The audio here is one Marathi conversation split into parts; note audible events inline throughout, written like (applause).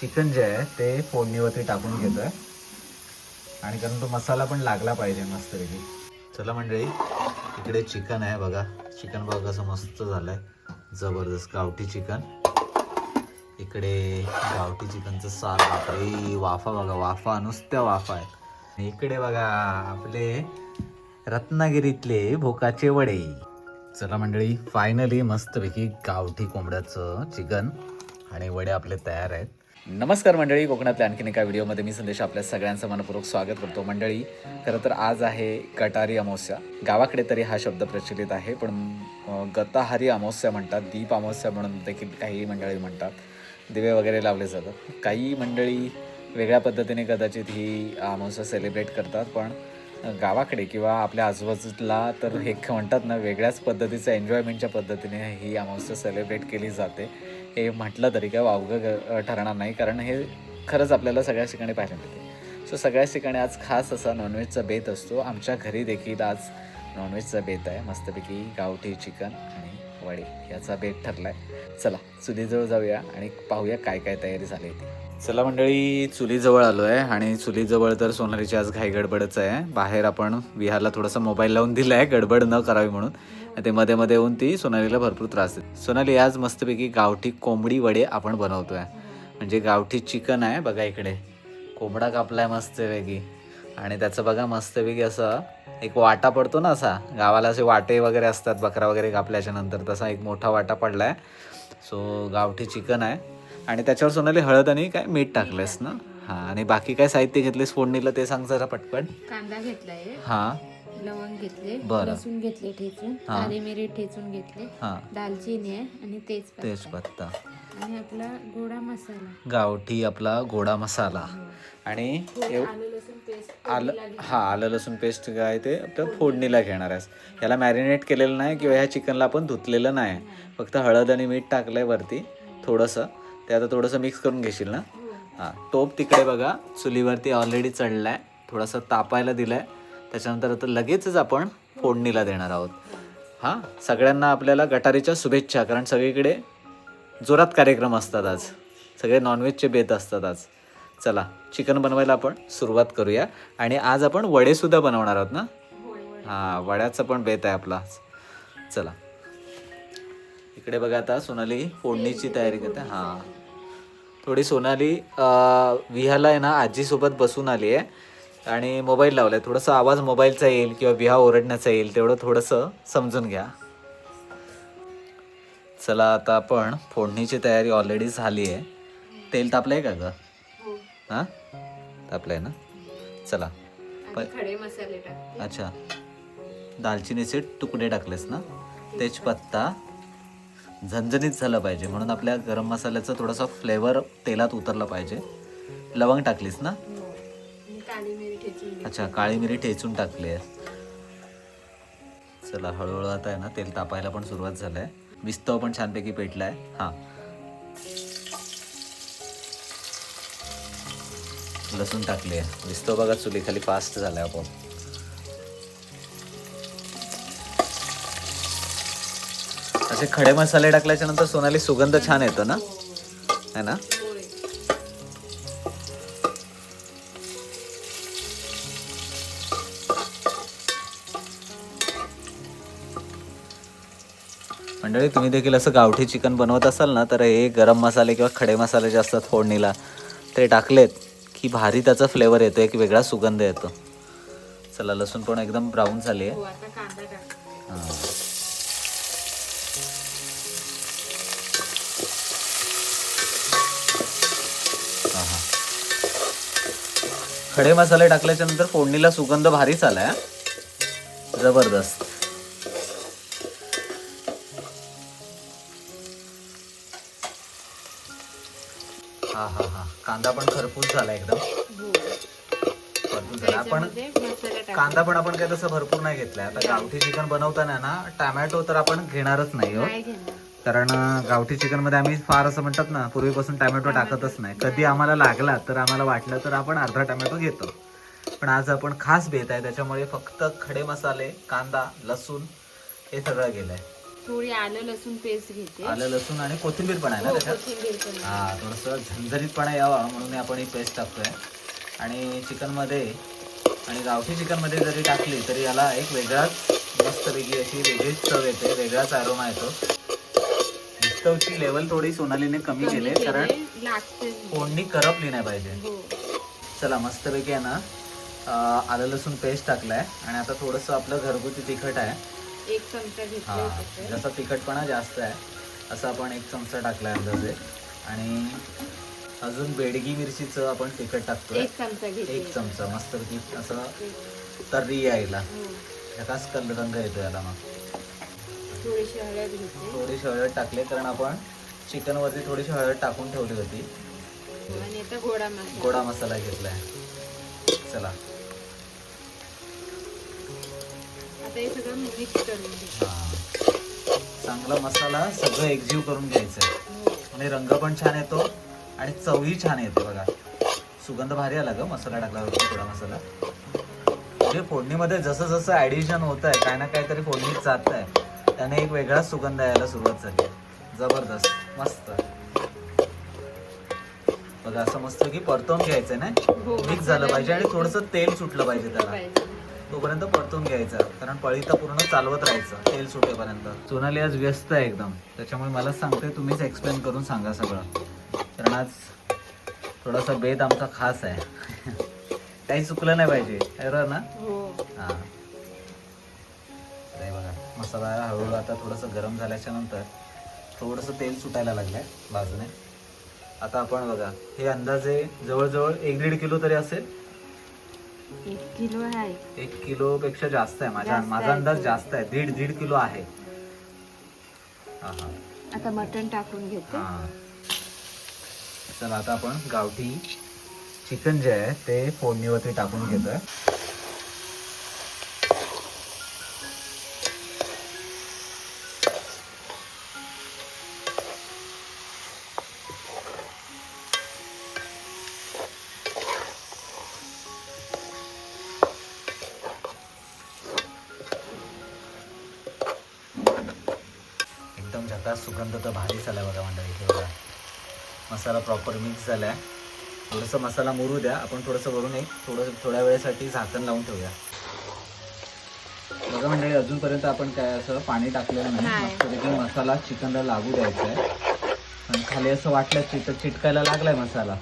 चिकन जे आहे ते फोडणीवरती टाकून घेतोय. आणि कारण तो मसाला पण लागला पाहिजे मस्तपैकी चला मंडळी इकडे चिकन आहे बघा. चिकन बघा कसं मस्त झालंय. जबरदस्त गावठी चिकन. इकडे गावठी चिकनचं सार बापरे वाफा बघा वाफा नुसत्या वाफा आहे आणि इकडे बघा आपले रत्नागिरीतले भोकाचे वडे. चला मंडळी फायनली मस्तपैकी गावठी कोंबड्याचं चिकन आणि वडे आपले तयार आहेत. नमस्कार मंडळी कोकणातल्या आणखीन एका व्हिडिओमध्ये मी संदेश आपल्या सगळ्यांचं मनपूर्वक स्वागत करतो. मंडळी खरं तर आज आहे गटारी अमावस्या. गावाकडे तरी हा शब्द प्रचलित आहे पण गताहारी अमावस्या म्हणतात दीप अमावस्या म्हणून देखील काही मंडळी म्हणतात. दिवे वगैरे लावले जातात. काही मंडळी वेगळ्या पद्धतीने कदाचित ही अमावस्या सेलिब्रेट करतात पण गावाकडे किंवा आपल्या आजूबाजूला तर हे म्हणतात ना वेगळ्याच पद्धतीचं एन्जॉयमेंटच्या पद्धतीने ही अमावस्या सेलिब्रेट केली जाते. हे म्हटलं तरी काय वावगं ग- ठरणार नाही. कारण हे खरंच आपल्याला सगळ्याच ठिकाणी पाहायला मिळते. सो सगळ्याच ठिकाणी आज खास असा नॉनव्हेजचा बेत असतो. आमच्या घरी देखील आज नॉनव्हेजचा बेत आहे. मस्तपैकी गावठी चिकन आणि वडे याचा बेत ठरला आहे चला चुलीजवळ जाऊया आणि पाहूया काय काय तयारी झाली ती. चला मंडळी चुलीजवळ आलो आहे आणि चुलीजवळ तर सोनालीची आज घाई गडबडच आहे. बाहेर आपण विहारला थोडासा मोबाईल लावून दिला आहे गडबड न करावी म्हणून. ते मध्ये मध्ये येऊन ती सोनालीला भरपूर त्रास देते. सोनाली आज मस्तपैकी गावठी कोंबडी वडे आपण बनवतोय. म्हणजे गावठी चिकन आहे बघा इकडे. कोंबडा कापलाय मस्तपैकी. आणि त्याचं बघा मस्तपैकी असं एक वाटा पडतो ना असा. गावाला असे वाटे वगैरे असतात बकरा वगैरे कापल्याच्या नंतर तसा एक मोठा वाटा पडलाय. सो गावठी चिकन आहे. आणि त्याच्यावर सोनाली हळद आणि काय मीठ टाकलंयस ना? हां आणि बाकी काय साहित्य घेतलेस फोडणीला ते सांग जरा पटकन कांदा घेतलाय. हां. लवंग घेतले बरं. लसूण घेतले ठेचून हा. मिरी ठेचून घेतले हां. दालचिनी आहे आणि तेजपत्ता. तेजपत्ता. आणि आपला गोडा मसाला. गावठी आपला गोडा मसाला. आणि एव- आलं लसूण पेस्ट आलं हा आलं लसूण पेस्ट काय ते आपलं फोडणीला घेणार आहेस. याला मॅरिनेट केलेलं नाही किंवा ह्या चिकनला आपण धुतलेलं नाही. फक्त हळद आणि मीठ टाकलंय वरती थोडंसं. ते आता थोडंसं मिक्स करून घेशील ना? हां. टोप तिकडे बघा चुलीवरती ऑलरेडी चढलाय. थोडासा तापायला दिलाय. त्याच्यानंतर आता लगेचच आपण फोडणीला देणार आहोत. हां सगळ्यांना आपल्याला गटारीच्या शुभेच्छा कारण सगळीकडे जोरात कार्यक्रम असतात आज. सगळे नॉनव्हेजचे बेत असतात आज. चला चिकन बनवायला आपण सुरुवात करूया. आणि आज आपण वडेसुद्धा बनवणार आहोत ना? हां वड्याचा पण बेत आहे आपला. आज. चला. इकडे बघा आता सोनाली फोडणीची तयारी करते. हां. थोडी सोनाली अं, विहाला आहे ना आजीसोबत बसून आली आहे. आणि मोबाईल लावला आहे थोडासा आवाज मोबाईलचा येईल किंवा विहा ओरडण्याचा येईल तेवढं थोडंसं समजून घ्या. चला आता आपण फोडणीची तयारी ऑलरेडी झाली आहे. तेल तापलं आहे का ग? हां. तापलं आहे ना? चला. खडे मसाले अच्छा. दालचिनीचे तुकडे टाकलेस ना? तेजपत्ता झणझणीत झालं पाहिजे. म्हणून आपल्या गरम मसाल्याचा थोडासा फ्लेवर तेलात उतरला पाहिजे. लवंग टाकलीस ना? अच्छा काळी मिरी ठेचून टाकली आहे. चला हळूहळू आता आहे ना तेल तापायला पण सुरुवात झालंय. विस्तव पण छानपैकी पेटलाय. हां. लसूण टाकली आहे. विस्तव बघा चुली खाली फास्ट झालाय आपण असे खडे मसाले टाकल्याच्या नंतर सोनाली सुगंध छान येतो ना? है ना? मंडळी तुम्ही देखील असं गावठी चिकन बनवत असाल ना तर हे गरम मसाले किंवा खडे मसाले जे असतात फोडणीला ते टाकलेत की भारी त्याचा फ्लेवर येतो एक वेगळा सुगंध येतो. चला लसूण पण एकदम ब्राऊन झाली आहे. हो हां. खडे मसाले टाकल्याच्या नंतर फोडणीला सुगंध भारीच आलाय. जबरदस्त. हा हा हा. कांदा पण खरपूस झाला एकदम. हो. खरपूस झाला. आपण कांदा पण आपण काय तसं भरपूर नाही घेतलाय. आता गावठी चिकन बनवताना ना टॅमॅटो तर आपण घेणारच नाही हो. कारण गावठी चिकनमध्ये आम्ही फार असं म्हणतात ना पूर्वीपासून टॅमॅटो टाकतच नाही. कधी आम्हाला लागला तर आम्हाला वाटलं तर आपण अर्धा टॅमॅटो घेतो. पण आज आपण खास बेत आहे. त्याच्यामुळे फक्त खडे मसाले कांदा लसूण हे सगळं गेलंय. थोडी आलं लसूण पेस्ट घेते. आलं लसूण आणि कोथिंबीर पण आहे ना हो, त्याच्यात? कोथिंबीर पण. हा थोडंसं झणझणीतपणा यावा म्हणून आपण ही पेस्ट टाकतोय. आणि चिकनमध्ये आणि गावठी चिकनमध्ये जरी टाकली तरी याला एक वेगळाच मस्तपैकी अशी वेगळीच चव येते वेगळाच अरोमा येतो. मिस्टवची लेवल थोडी सोनालीने कमी कमी केली कारण लागते. फोडणी करपली नाही पाहिजे. हो. चला मस्तपैकी आहे ना अं, आलं लसूण पेस्ट टाकलाय. आणि आता थोडंसं आपलं घरगुती तिखट आहे. एक चमचा घेतला हा होता जसा तिखटपणा जास्त आहे असं आपण एक चमचा टाकलाय अंदाजे. आणि अजून बेडगी मिरचीचं आपण तिखट टाकतोय. एक चमचा घेते एक चमचा मस्तपैकी असं तर्री यायला. हो. एकाच कलर रंग येतो याला मग. थोडीशी हळद थोडीशी हळद टाकली कारण आपण चिकन वरती थोडीशी हळद टाकून ठेवली होती. आणि आता गोडा मसाला. गोडा मसाला घेतलाय. चला. आता हे सगळं मिक्स करून घे हा. चांगला मसाला सगळं एकजीव करून घ्यायचं आहे हो. आणि रंग पण छान येतो आणि चवही छान येते बघा. सुगंध भारी आला ग मसाला टाकल्यावरती थोडा मसाला. म्हणजे फोडणीमध्ये जसं जसं ऍडिशन होत आहे काय ना काहीतरी फोडणीत जात आहे त्याने एक वेगळाच सुगंध यायला सुरुवात झाली. जबरदस्त मस्त. बघा असं मस्त की परतवून घ्यायचं ना हो, मिक्स झालं मसाला पाहिजे आणि थोडंसं तेल सुटलं पाहिजे त्याला. तोपर्यंत परतून घ्यायचा. कारण पळीता पूर्ण चालवत राहायचं. तेल सुटेपर्यंत. सोनाली आज व्यस्त आहे एकदम. त्याच्यामुळे मला सांगते तुम्हीच एक्सप्लेन करून सांगा सगळं. कारण आज थोडासा बेत आमचा खास आहे. (laughs) काही चुकलं नाही पाहिजे. बरोबर ना? हो. हा. नाही बघा मसाला हळूहळू आता थोडंसं गरम झाल्याच्यानंतर थोडंसं तेल सुटायला लागलंय बाजूने. आता आपण बघा हे अंदाजे जवळजवळ एक दीड किलो तरी असेल. एक किलो आहे. एक किलो पेक्षा जास्त आहे. माझा आहे. अंदाज. जास्त आहे. दीड दीड किलो आहे. आता मटण टाकून घेते. चला आता आपण गावठी चिकन जे आहे ते फोडणीवरती टाकून घेतोय. झकास सुगंध तर भारीच आला बघा मंडळी हे बघा. मसाला प्रॉपर मिक्स झालाय. थोडंसं मसाला मुरू द्या. आपण थोडंसं वरून एक थोडं थोड्या वेळेसाठी झाकण लावून ठेवूया. बघा मंडळी अजूनपर्यंत आपण काय असं पाणी टाकलेलं नाही. मस्तपैकी मसाला चिकनला लागू द्यायचा आहे. आणि खाली असं वाटलं चिट चिटकायला लागलाय मसाला.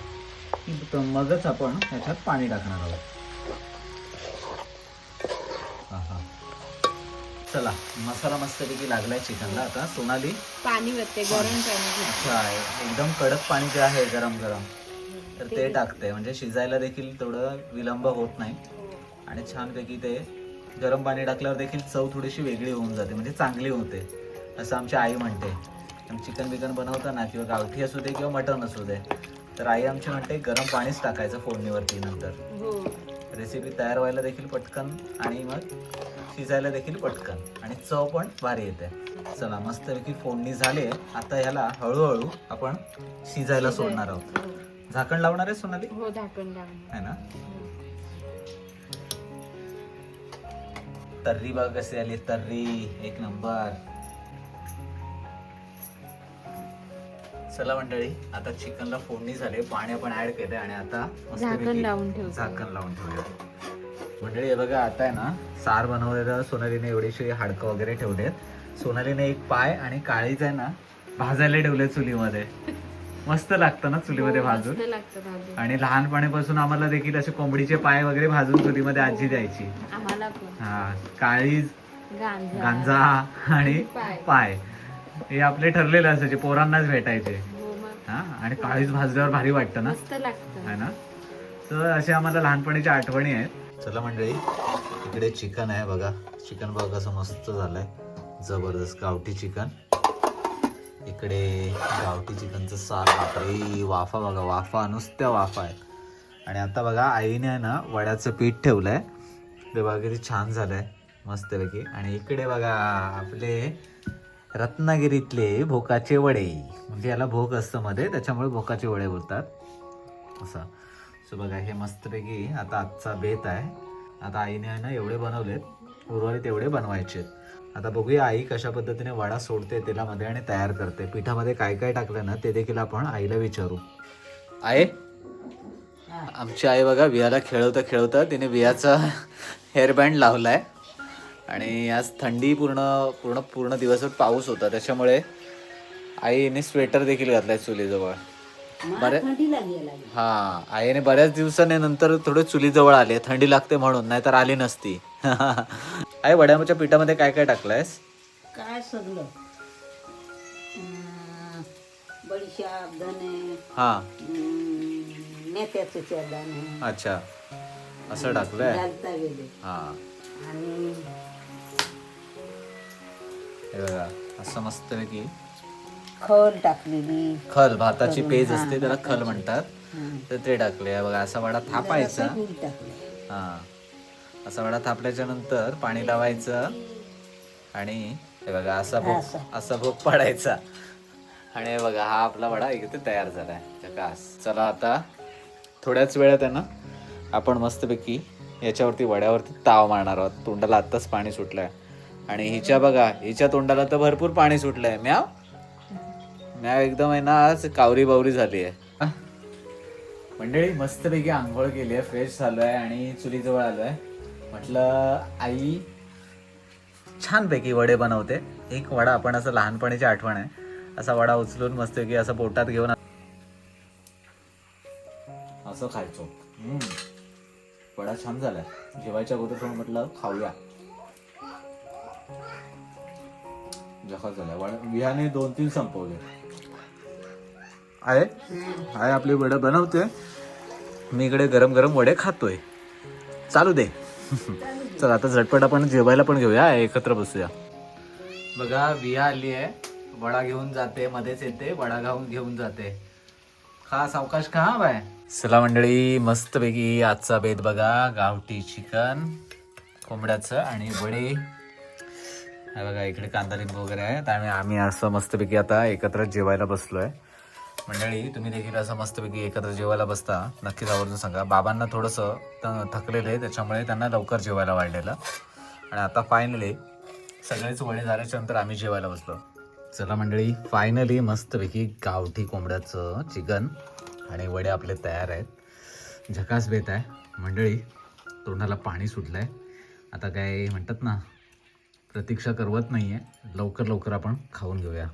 की त- मगच आपण ह्याच्यात पाणी टाकणार आहोत. चला मसाला मस्तपैकी लागलाय चिकनला. आता सोनाली पाणी वरते गरम पाणी अच्छा एकदम कडक पाणी जे आहे गरम गरम तर ते टाकते. म्हणजे शिजायला देखील थोडं विलंब होत नाही. आणि छानपैकी ते गरम पाणी टाकल्यावर देखील चव थोडीशी वेगळी होऊन जाते म्हणजे चांगली होते असं आमची आई म्हणते. चिकन बिकन बनवताना किंवा गावठी असू दे किंवा मटण असू दे तर आई आमची म्हणते गरम पाणीच टाकायचं फोडणीवरती नंतर. हो. रेसिपी तयार व्हायला देखील पटकन आणि मग शिजायला देखील पटकन. आणि चव पण भारी येते. चला मस्तपैकी फोडणी झाली आता ह्याला हळूहळू आपण शिजायला सोडणार आहोत. झाकण लावणार आहे सोनाली? हो झाकण आहे ना? तर्री बघ कशी आली तर्री. एक नंबर. चला मंडळी आता चिकनला फोडणी झाली पाणी आपण ऍड केलंय आणि आता झाकण लावून ठेवतो. झाकण लावून ठेवूया. मंडळी हे बघा आता आहे ना सार बनवलेलं सोनालीने एवढीशी हाडकं वगैरे ठेवलेत. सोनालीने एक पाय आणि काळीच आहे ना भाजायला ठेवले चुलीमध्ये. मस्त लागतं ना चुलीमध्ये हो, भाजून. मस्त लागतं भाजून. आणि लहानपणीपासून आम्हाला देखील असे कोंबडीचे पाय वगैरे भाजून चुलीमध्ये आजी द्यायची. आम्हाला पण. हा काळीज गांजा. आणि पाय. हे आपले ठरलेले असायचे पोरांनाच भेटायचे. हो हा आणि काळीज भाजल्यावर भारी वाटतं ना. है ना? तर असे आम्हाला लहानपणीच्या आठवणी आहेत. चला मंडळी इकडे चिकन आहे बघा. चिकन बघा कसं मस्त झालंय. जबरदस्त गावठी चिकन. इकडे गावठी चिकनचं सार बापरे वाफा बघा वाफा नुसत्या वाफा आहेत. आणि आता बघा आईने आहे ना वड्याचं पीठ ठेवलं आहे ते बघा किती छान झालंय मस्तपैकी. आणि इकडे बघा आपले रत्नागिरीतले भोकाचे वडे. म्हणजे याला भोक असतं मध्ये त्याच्यामुळे भोकाचे वडे बोलतात. असं. सो बघा हे मस्तपैकी आता आजचा बेत आहे. आता आईने आहे ना एवढे बनवलेत. उर्वरित एवढे बनवायचे आता बघूया आई कशा पद्धतीने वडा सोडते तेलामध्ये आणि तयार करते. पिठामध्ये काय काय टाकलं ना ते देखील आपण आईला विचारू. आहे आमची आई बघा वियाला खेळवता खेळवता तिने वियाचा हेअरबँड लावलाय. आणि आज थंडी पूर्ण पूर्ण पूर्ण दिवसभर पाऊस होता. त्याच्यामुळे आईने स्वेटर देखील घातलाय चुलीजवळ. बरे हा आईने बऱ्याच दिवसाने नंतर थोडे चुलीजवळ आले. थंडी लागते म्हणून नाहीतर आली नसती. (laughs) आई वड्याच्या पिठामध्ये काय काय टाकलंयस? काय सगळं? अं, बडीशाप धने हा. मेथ्याचे अच्छा. असं टाकलंय? हा. आणि असं मस्त की खल टाकलेली. खल भाताची पेज असते त्याला खल म्हणतात. तर ते टाकले. बघा असा वडा थापायचा. हा. असा वडा थापल्याच्या नंतर पाणी लावायचं. आणि हे बघा असा भोग असा. भोग पाडायचा. आणि हे बघा हा आपला वडा इथे तयार झालाय. झकास चला आता थोड्याच वेळात आहे ना आपण मस्तपैकी याच्यावरती वड्यावरती ताव मारणार आहोत. तोंडाला आत्ताच पाणी सुटलंय. आणि हिच्या बघा हिच्या तोंडाला तर भरपूर पाणी सुटलंय. म्याव? म्याव एकदम आहे ना आज कावरी बावरी झाली आहे. मंडळी मस्तपैकी आंघोळ केली आहे फ्रेश झालो आहे आणि चुलीजवळ आलो आहे. म्हटलं आई छानपैकी वडे बनवते. एक वडा आपण असं लहानपणीची आठवण आहे. असा वडा उचलून मस्तपैकी असं पोटात घेऊन असं खायचो. वडा छान झालाय. जेवायच्या अगोदर थोडं म्हटलं खाऊया. जखा झालाय. वडा विहाने दोन तीन संपवले. आहे. आहे आपले वडे बनवते. मी इकडे गरम गरम वडे खातोय. चालू दे. (laughs) चल आता झटपट आपण जेवायला पण घेऊया. एकत्र बसूया. बघा विया आली आहे. वडा घेऊन जाते मध्येच येते. वडा घाऊन घेऊन जाते. खा सावकाश खा बाय. चला मंडळी मस्तपैकी आजचा बेत बघा. गावठी चिकन कोंबड्याचं आणि वडे. बघा इकडे कांदा लिंबू वगैरे आहे त्यामुळे आम्ही असं मस्तपैकी आता एकत्र जेवायला बसलोय. मंडळी तुम्ही देखील असं मस्तपैकी एकत्र जेवायला बसता. नक्कीच आवर्जून सांगा. बाबांना थोडंसं त- थकलेलं आहे त्याच्यामुळे त्यांना लवकर जेवायला वाढलेलं. आणि आता फायनली सगळेच वडे झाल्याच्यानंतर आम्ही जेवायला बसलो. चला मंडळी फायनली मस्तपैकी गावठी कोंबड्याचं चिकन आणि वडे आपले तयार आहेत. झकास बेत आहे. मंडळी तोंडाला पाणी सुटलं आहे आता काय म्हणतात ना प्रतीक्षा करवत नाही आहे लवकर लवकर आपण खाऊन घेऊया.